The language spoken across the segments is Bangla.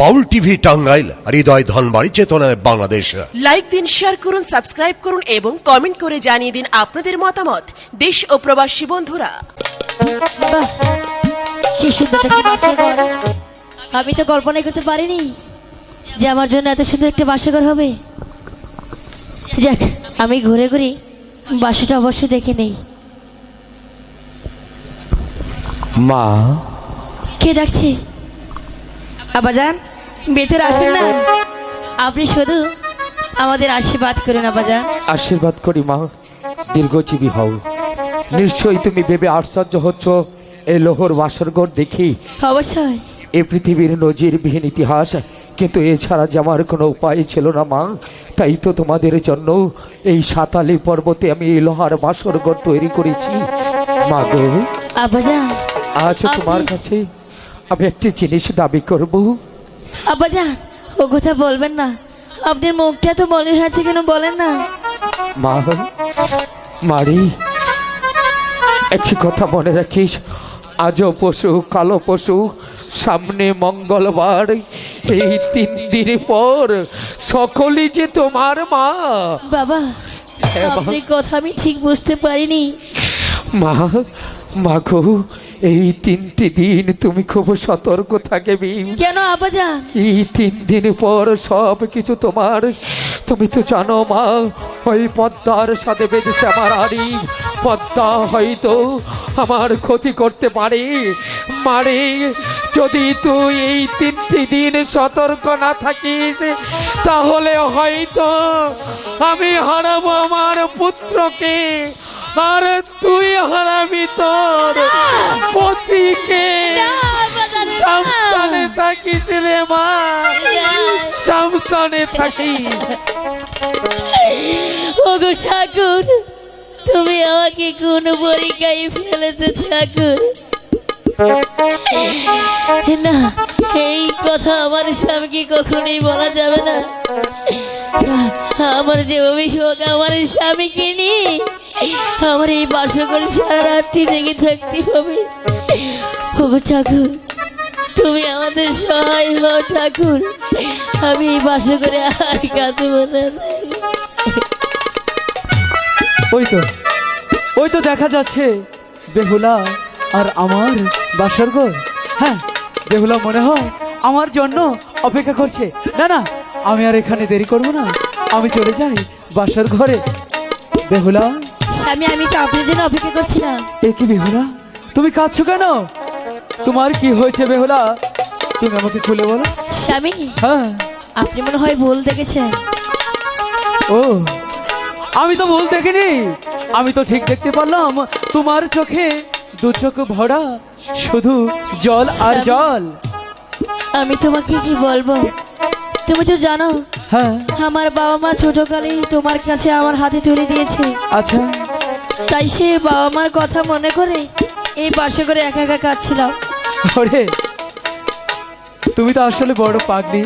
বাউল টিভি টাঙ্গাইল হৃদয় ধনবাড়ি চেতনায় বাংলাদেশ। লাইক দিন শেয়ার করুন সাবস্ক্রাইব করুন এবং কমেন্ট করে জানিয়ে দিন আপনাদের মতামত। দেশ ও প্রবাসী বন্ধুরা। আমি তো কল্পনা করতে পারিনি যে আমার জন্য এত সুন্দর একটা বাসর ঘর হবে। যাক আমি ঘুরে ঘুরে বাসাটা অবশ্যই দেখে নেই। মা। কে ডাকছে? আবাজান ভেতরে আসেন না? আপনি শুধু আমাদের আশীর্বাদ করুন আবাজান আশীর্বাদ করি মা। দীর্ঘজীবী হও। নিশ্চয়ই তুমি ভেবে আশ্চর্য হচ্ছ। এই লোহর বাসরঘর দেখি। অবশ্যই। এ পৃথিবীর নজিরবিহীন ইতিহাস। কিন্তু এছাড়া যে আমার কোনো উপায় ছিল না মা তাই তো তোমাদের জন্য এই সাতালি পর্বতে আমি এই লোহার বাসরঘর তৈরি করেছি। মা গো। আজ তোমার কাছে আমি একটি জিনিস দাবি করব। আবাজান ও কথা বলবেন না। আপনার মুখটা তো মনে হয়েছে কেন বলেন না? মা মারি একটি কথা মনে রাখিস। আজও পশু কালো পশু সামনে মঙ্গলবার। এই তিন দিন পর সকলেই যে তোমার মা। বাবা হ্যাঁ, কথা আমি ঠিক বুঝতে পারিনি। মা মাগো এই তিনটি দিন তুমি খুব সতর্ক থাকবে। কেন আবাজান এই তিন দিন পর সব কিছু তোমার। তুমি তো জানো মা ওই পদ্মার সাথে বেঁধেছে আমার আড়ি। পদ্মা হয়তো আমার ক্ষতি করতে পারে। মারে যদি তুই এই তিনটি দিন সতর্ক না থাকিস তাহলে হয়তো আমি হারাবো আমার পুত্রকে। আর তুই হারাবি তোর পতিকে। সাবধানে থাকিস রে মা। সাবধানে থাকিস। ওগো ঠাকুর তুমি আমাকে কোন পরীক্ষায় ফেলেছো ঠাকুর? না এই কথা আমার স্বামীকে কখনোই বলা যাবে না। আমার যে অভিযোগ আমার স্বামীকে নিয়ে আমার এই বাসা করে সারা রাত্রি জেগে থাকতে হবে। ওগো ঠাকুর, তুমি আমাদের সহায় হও ঠাকুর। আমি এই বাসা করে আর কাঁদব না। ওই তো ওই তো দেখা যাচ্ছে। বেহুলা আর আমার বাসরঘর হ্যাঁ বেহুলা মনে হয় আমার জন্য অপেক্ষা করছে। না না, আমি আর এখানে দেরি করব না। আমি চলে যাই বাসার ঘরে। বেহুলা স্বামী আমি তো আপনার জন্য অপেক্ষা করছিলাম। এ কি বেহুলা? তুমি কাঁদছো কেন? তোমার কি হয়েছে বেহুলা? তুমি আমাকে খুলে বলো। স্বামী হ্যাঁ। আপনি মনে হয় ভুল দেখেছেন। ও আমি তো ভুল দেখিনি। আমি তো ঠিক দেখতে পারলাম তোমার চোখে দু চোখ ভরা শুধু জল আর জল। আমি তোমাকে কি বলব? তুমি তো জানো হ্যাঁ। আমার বাবা মা ছোটকালেই তোমার কাছে আমার হাতে তুলে দিয়েছে। আচ্ছা। তাই সে বাবা মার কথা মনে করে এই পাশে করে একা একা কাঁদছিলাম। ওরে তুমি তো আসলে বড় পাগলি।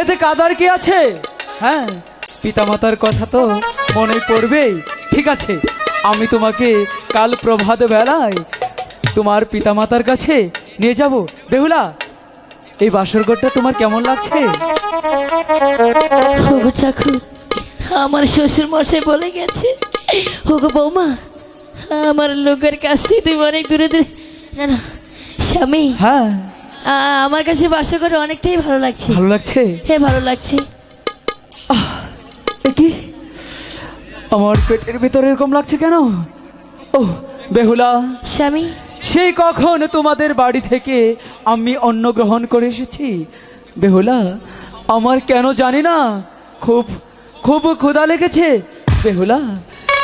এতে কাদার কি আছে? হ্যাঁ পিতামাতার কথা তো মনে পড়বেই ঠিক আছে আমি তোমাকে কাল প্রভাত বেলায় তোমার পিতামাতার কাছে নিয়ে যাব। বেহুলা এই বাসরঘরটা তোমার কেমন লাগছে? আমার শ্বশুর মশাই বলে গেছে ওগো বৌমা আমার লোকের কাছ থেকে তুমি অনেক দূরে দূরে না না স্বামী। হ্যাঁ। আমার কাছে বাসা করে অনেকটাই ভালো লাগছে। ভালো লাগছে? হ্যাঁ ভালো লাগছে। কি? আমার পেটের ভিতরে এরকম লাগছে কেন? ও বেহুলা। স্বামী। সেই কখন তোমাদের বাড়ি থেকে আমি অন্ন গ্রহণ করে এসেছি? বেহুলা আমার কেন জানি না। খুব খুব ক্ষুধা লেগেছে। বেহুলা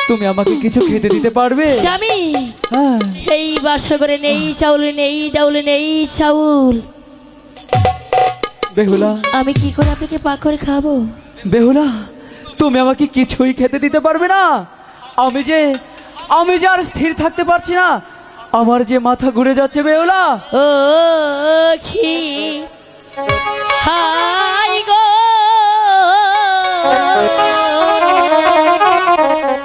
তুমি আমাকে কিছু খেতে দিতে পারবে? স্বামী হ্যাঁ। এই বাসা করে নেই চাউল নেই ডাউল নেই চাউল। বেহুলা। আমি কি করে আপনাকে পাক করে খাব বেহুলা তুমি আমাকে কিছুই খেতে দিতে পারবে না। আমি যে আমি যে আর স্থির থাকতে পারছি না। আমার যে মাথা ঘুরে যাচ্ছে বেহুলা। ও খি হাই গো।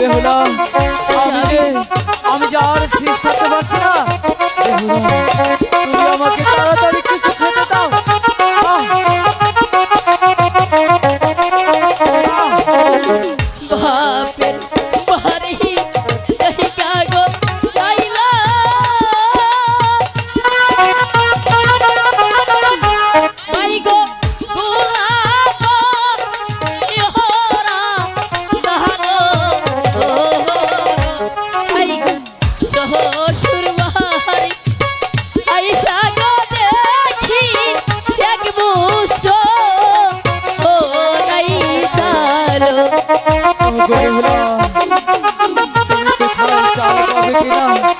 বেহুলা আমি আমি যে আর ঠিক থাকতে পারছি না।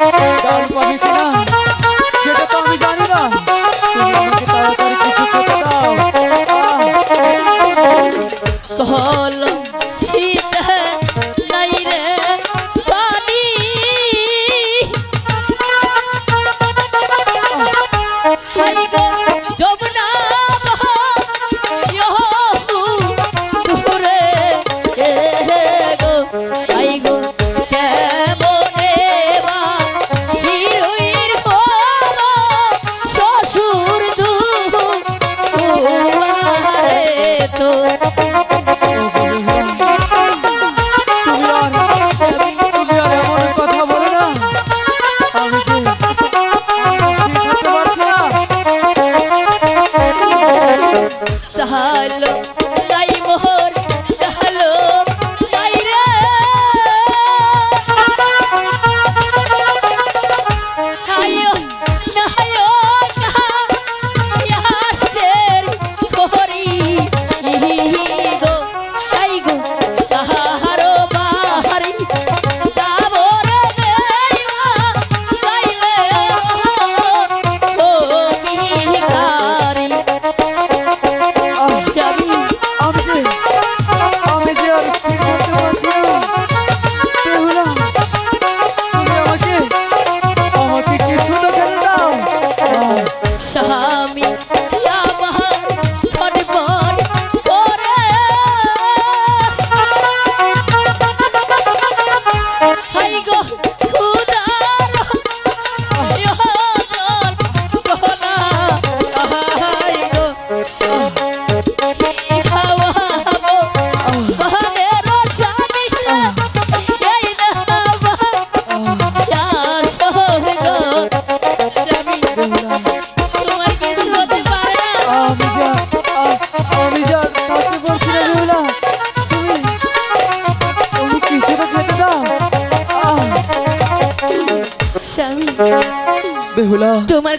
Don't forget.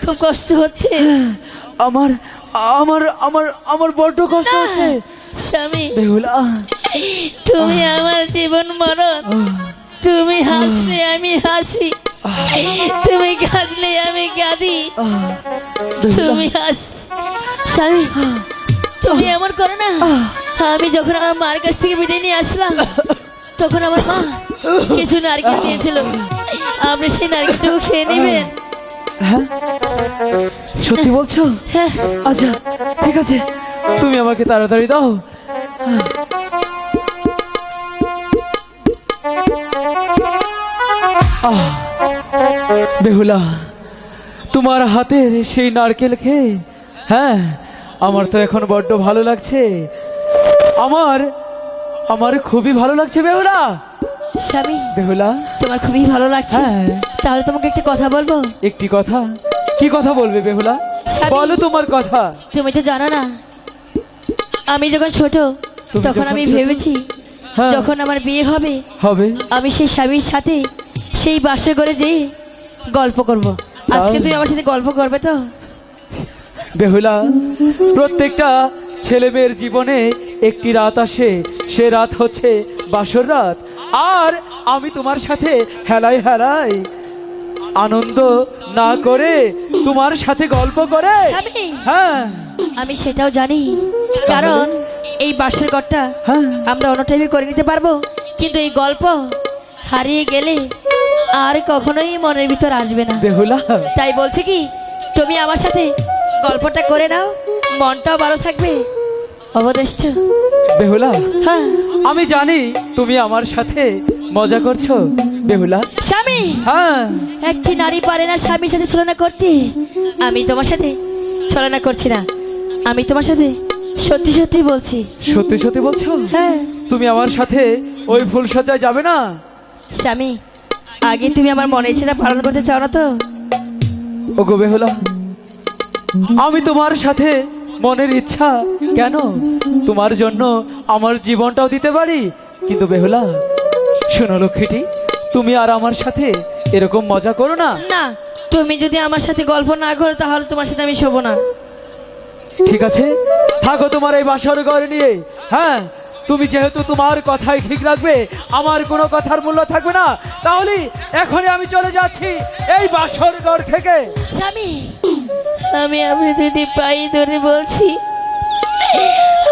খুব কষ্ট হচ্ছে। আমার আমার আমার আমার বড্ড কষ্ট হচ্ছে। স্বামী বেহুলা। তুমি আমার জীবন মরণ। তুমি হাসলে আমি হাসি। তুমি কাঁদলে আমি কাঁদি। তুমি হাস স্বামী তুমি এমন করো না। আমি যখন আমার মার কাছ থেকে বিদায় নিয়ে আসলাম তখন আমার মা কিছু নারকেল দিয়েছিল। আপনি সেই নারকেলটুকু খেয়ে নেবেন। হ্যাঁ? সত্যি বলছো? হ্যাঁ। আচ্ছা ঠিক আছে। তুমি আমাকে তাড়াতাড়ি দাও। বেহুলা তোমার হাতের সেই নারকেল খেয়ে হ্যাঁ আমার তো এখন বড্ড ভালো লাগছে। আমার আমার খুবই ভালো লাগছে বেহুলা। স্বামী বেহুলা। তোমার খুবই ভালো লাগছে। হ্যাঁ। তাহলে তোমাকে একটি কথা বলব? একটি কথা। কি কথা বলবে বেহুলা? বলো তোমার কথা। তুমি তো জানো না আমি যখন ছোট তখন আমি ভেবেছি হ্যাঁ। যখন আমার বিয়ে হবে হবে। আমি সেই স্বামীর সাথে সেই বাসে করে যেয়ে গল্প করব। আজকে তুমি আমার সাথে গল্প করবে তো? বেহুলা প্রত্যেকটা ছেলে মেয়ের জীবনে একটি রাত আসে। সে রাত হচ্ছে বাসর রাত। আর আমি তোমার সাথে হেলাই হেলাই আনন্দ না করে তোমার সাথে গল্প করে। স্বামী। হ্যাঁ। আমি সেটাও জানি। কারণ এই বাসের ঘরটা হ্যাঁ। আমরা অন্য টাইমে করে নিতে পারব। কিন্তু এই গল্প হারিয়ে গেলে আর কখনোই মনের ভিতর আসবে না। বেহুলা। তাই বলছে কি তুমি আমার সাথে গল্পটা করে নাও মনটাও ভালো থাকবে। অবদেষ্ট বেহুলা হ্যাঁ। আমি জানি তুমি আমার সাথে মজা করছ। বেহুলা। স্বামী! হ্যাঁ। একটি নারী পারে না স্বামীর সাথে ছলনা করতে। আমি তোমার সাথে ছলনা করছি না। আমি তোমার সাথে সত্যি সত্যি বলছি। সত্যি সত্যি বলছো? হ্যাঁ। তুমি আমার সাথে ওই ফুল সজ্জায় যাবে না? স্বামী আগে তুমি আমার মনে ইচ্ছেটা পালন করতে চাও না তো? ও গো বেহুলা আমি তোমার সাথে মনের ইচ্ছা কেন? তোমার জন্য আমার জীবনটাও দিতে পারি। কিন্তু বেহুলা শোনো লক্ষ্মীটি তুমি আর আমার সাথে এরকম মজা করো না? না তুমি যদি আমার সাথে গল্প না করো তাহলে তোমার সাথে আমি শোবো না। ঠিক আছে? থাকো তোমার এই বাসর ঘর নিয়ে। হ্যাঁ তুমি যেহেতু তোমার কথাই ঠিক রাখবে আমার কোনো কথার মূল্য থাকবে না তাহলে এখনই আমি চলে যাচ্ছি এই বাসর ঘর থেকে। স্বামী আমি আপনি দুটি পাই ধরে বলছি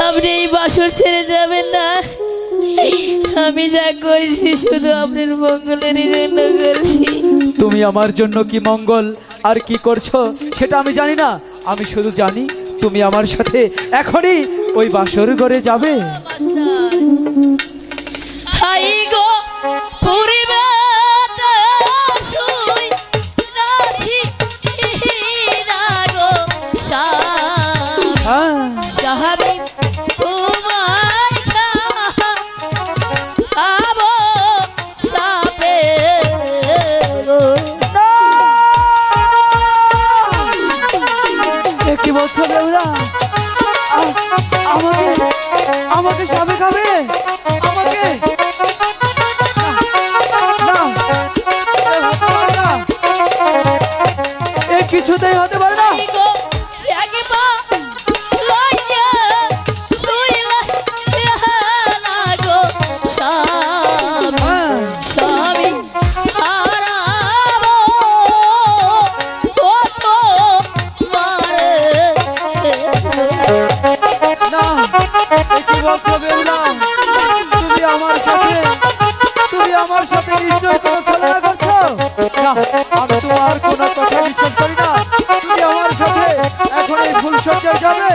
আপনি এই বাসর ছেড়ে যাবেন না। আমি যা করেছি শুধু আপনার মঙ্গলেরই জন্য করছি। তুমি আমার জন্য কি মঙ্গল আর কি করছ সেটা আমি জানি না। আমি শুধু জানি তুমি আমার সাথে এখনই ওই বাসর ঘরে যাবে। হাই গো পূর্বে বেউরা আমার সাথে নিশ্চয় কোনো ছলনা করছ? না, আমি আর কোনো কথা বিশ্বাস করি না। তুমি আমার সাথে এখন এই ফুল সজ্জায় যাবে?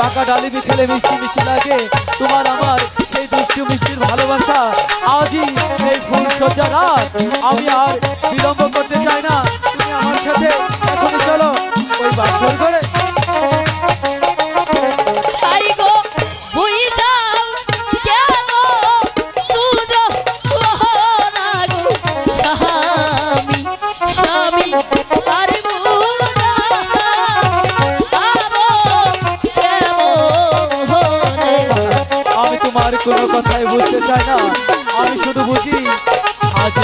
পাকা ডালি খেলে মিষ্টি মিষ্টি লাগে। তোমার আমার সেই দুষ্টু মিষ্টির ভালোবাসা। আজই এই ফুল সজ্জা রাত। আমি আর বিলম্ব করতে চাই না। তুমি আমার সাথে এখন চলো। ওই বাসর করে কথাই বুঝতে চাই না। আমি শুধু বুঝি আজ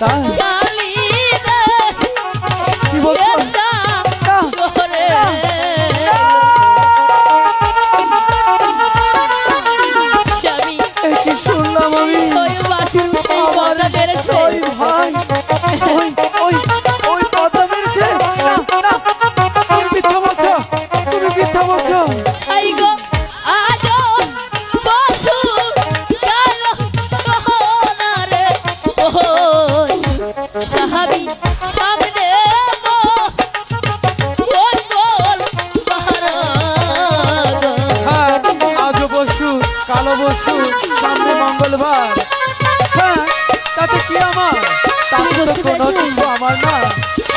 但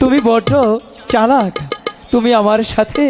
তুমি বড্ড চালাক। তুমি আমার সাথে